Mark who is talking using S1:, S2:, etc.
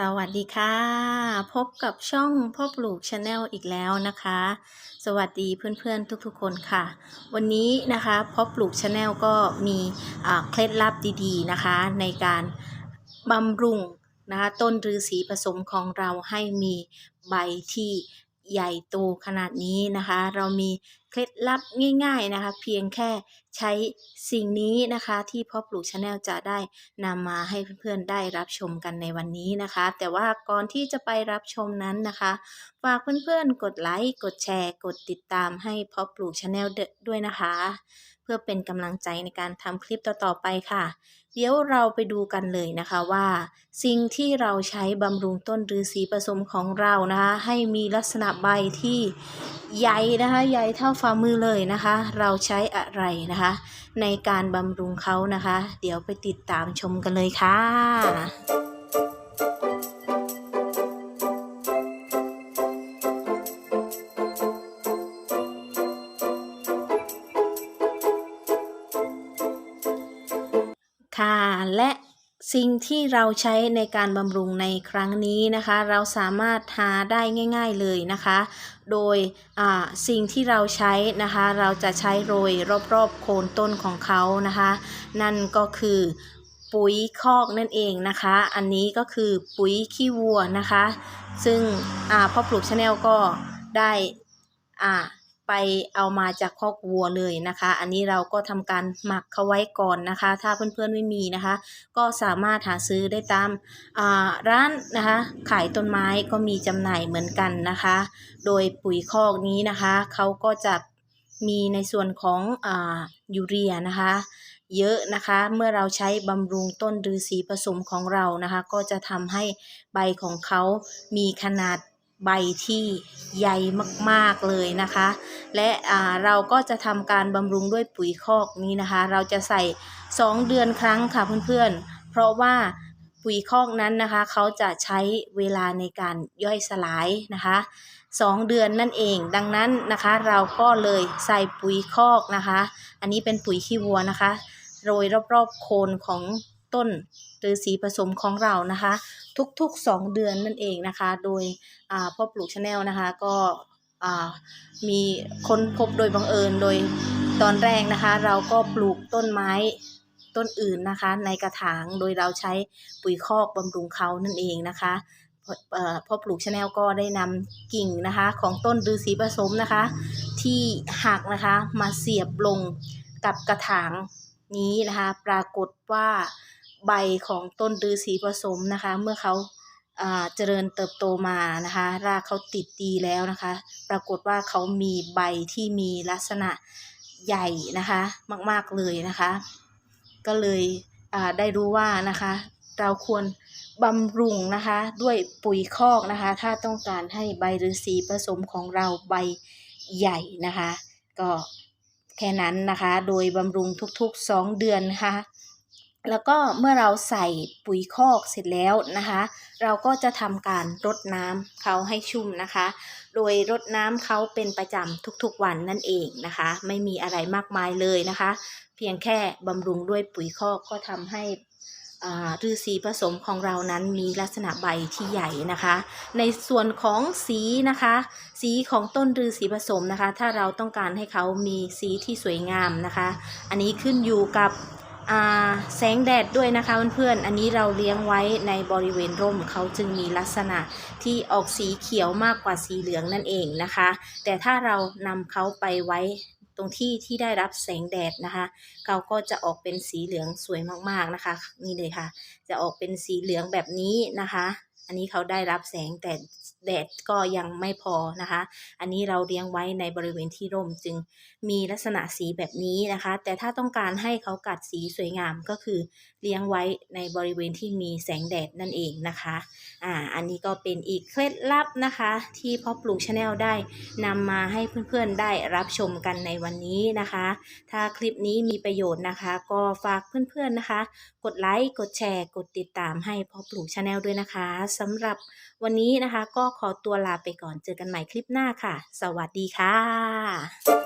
S1: สวัสดีค่ะ พบกับช่องพ่อปลูกชาแนลอีกแล้วนะคะ สวัสดีเพื่อนๆทุกๆคนค่ะ วันนี้นะคะพ่อปลูกชาแนลก็มีเคล็ดลับดีๆนะคะ ในการบำรุงนะคะต้นฤาษีผสมของเราให้มีใบที่ใหญ่โตขนาดนี้นะคะ เรามีเคล็ดลับง่าย ๆนะคะ เพียงแค่ใช้สิ่งนี้นะคะ ที่พ่อปลูกชาแนลจะได้นำมาให้เพื่อนๆได้รับชมกันในวันนี้นะคะ แต่ว่าก่อนที่จะไปรับชมนั้นนะคะฝากเพื่อนๆ กดไลค์กดแชร์ กดติดตามให้พาะปลูกชาแนลด้วยนะคะ เพื่อเป็นกำลังใจในการทำคลิปต่อๆไปค่ะ เดี๋ยวเราไปดูกันเลยนะคะว่า สิ่งที่เราใช้บำรุงต้นฤาษีผสมของเรานะคะ ให้มีลักษณะใบที่ใหญ่นะคะใหญ่เท่าฝ่ามือเลยนะคะ เราใช้อะไรนะคะ ในการบำรุงเขานะคะ เดี๋ยวไปติดตามชมกันเลยค่ะค่ะและ สิ่งที่เราใช้ในการบำรุงในครั้งนี้นะคะ เราสามารถหาได้ง่าย ๆเลยนะคะ โดยสิ่งที่เราใช้นะคะ เราจะใช้โรยรอบๆโคนต้นของเขานะคะ นั่นก็คือปุ๋ยคอกนั่นเองนะคะ อันนี้ก็คือปุ๋ยขี้วัวนะคะ ซึ่งพ่อปลูกชาแนลก็ได้อ่า ไปเอามาจากคอกวัวเลยนะคะ อันนี้เราก็ทำการหมักเขาไว้ก่อนนะคะ ถ้าเพื่อนๆไม่มีนะคะ ก็สามารถหาซื้อได้ตามาร้านนะคะ ขายต้นไม้ก็มีจำหน่ายเหมือนกันนะคะ โดยปุ๋ยคอกนี้นะคะเขาก็จะมีในส่วนของอยูเรียนะคะ เยอะนะคะ เมื่อเราใช้บำรุงต้นฤาษีผสมของเรานะคะ ก็จะทำให้ใบของเขามีขนาด ใบที่ใหญ่มากๆเลยนะคะ และอ่าเราก็จะทำการบำรุงด้วยปุ๋ยคอกนี้นะคะ เราจะใส่ 2 เดือนครั้งค่ะเพื่อนๆ เพราะว่าปุ๋ยคอกนั้นนะคะเขาจะใช้เวลาในการย่อยสลายนะคะ2เดือนนั่นเองดังนั้นนะคะเราก็เลยใส่ปุ๋ยคอกนะคะ อันนี้เป็นปุ๋ยขี้วัวนะคะ โรยรอบๆโคนของต้นหรือสีผสมของเรานะคะ ทุกๆ 2 เดือนนั่นเองนะคะ โดยพ่อปลูกชาแนลนะคะก็มีค้นพบโดยบังเอิญโดยตอนแรกนะคะ เราก็ปลูกต้นไม้ต้นอื่นนะคะ ในกระถางโดยเราใช้ปุ๋ยคอกบำรุงเขานั่นเองนะคะพ่อพ่อปลูกชาแนลก็ได้นำกิ่งนะคะของต้นฤาษีผสมนะคะ ที่หักนะคะมาเสียบลงกับกระถางนี้นะคะ ปรากฏว่า ใบของต้นฤาษีผสมนะคะ เมื่อเขาเจริญเติบโตมานะคะ รากเขาติดดีแล้วนะคะ ปรากฏว่าเขามีใบที่มีลักษณะใหญ่นะคะ มากๆเลยนะคะ ก็เลยได้รู้ว่านะคะ เราควรบำรุงนะคะ ด้วยปุ๋ยคอกนะคะ ถ้าต้องการให้ใบฤาษีผสมของเราใบใหญ่นะคะ ก็แค่นั้นนะคะ โดยบำรุงทุกๆ 2 เดือนนะคะ แล้วก็เมื่อเราใส่ปุ๋ยคอกเสร็จแล้วนะคะ เราก็จะทำการรดน้ำเขาให้ชุ่มนะคะ โดยรดน้ำเขาเป็นประจำทุกๆวันนั่นเองนะคะ ไม่มีอะไรมากมายเลยนะคะ เพียงแค่บำรุงด้วยปุ๋ยคอกก็ทำให้อ่าฤาษีผสมของเรานั้นมีลักษณะใบที่ใหญ่นะคะ ในส่วนของสีนะคะ สีของต้นฤาษีผสมนะคะ ถ้าเราต้องการให้เขามีสีที่สวยงามนะคะ อันนี้ขึ้นอยู่กับ แสงแดดด้วยนะคะเพื่อนๆ อันนี้เราเลี้ยงไว้ในบริเวณร่มเขาจึงมีลักษณะที่ออกสีเขียวมากกว่าสีเหลืองนั่นเองนะคะ แต่ถ้าเรานำเขาไปไว้ตรงที่ที่ได้รับแสงแดดนะคะ เขาก็จะออกเป็นสีเหลืองสวยมากๆนะคะ นี่เลยค่ะ จะออกเป็นสีเหลืองแบบนี้นะคะ อันนี้เขาได้รับแสงแต่แดดก็ยังไม่พอนะคะ อันนี้เราเลี้ยงไว้ในบริเวณที่ร่มจึงมีลักษณะสีแบบนี้นะคะ แต่ถ้าต้องการให้เขากัดสีสวยงามก็คือเลี้ยงไว้ในบริเวณที่มีแสงแดดนั่นเองนะคะอ่าอันนี้ก็เป็นอีกเคล็ดลับนะคะ ที่พ่อปลูกชาแนลได้นำมาให้เพื่อนๆได้รับชมกันในวันนี้นะคะ ถ้าคลิปนี้มีประโยชน์นะคะ ก็ฝากเพื่อนๆนะคะ กดไลค์กดแชร์ กดติดตามให้พ่อปลูกชาแนลด้วยนะคะสำหรับวันนี้นะคะ ก็ขอตัวลาไปก่อนเจอกันใหม่คลิปหน้าค่ะ สวัสดีค่ะ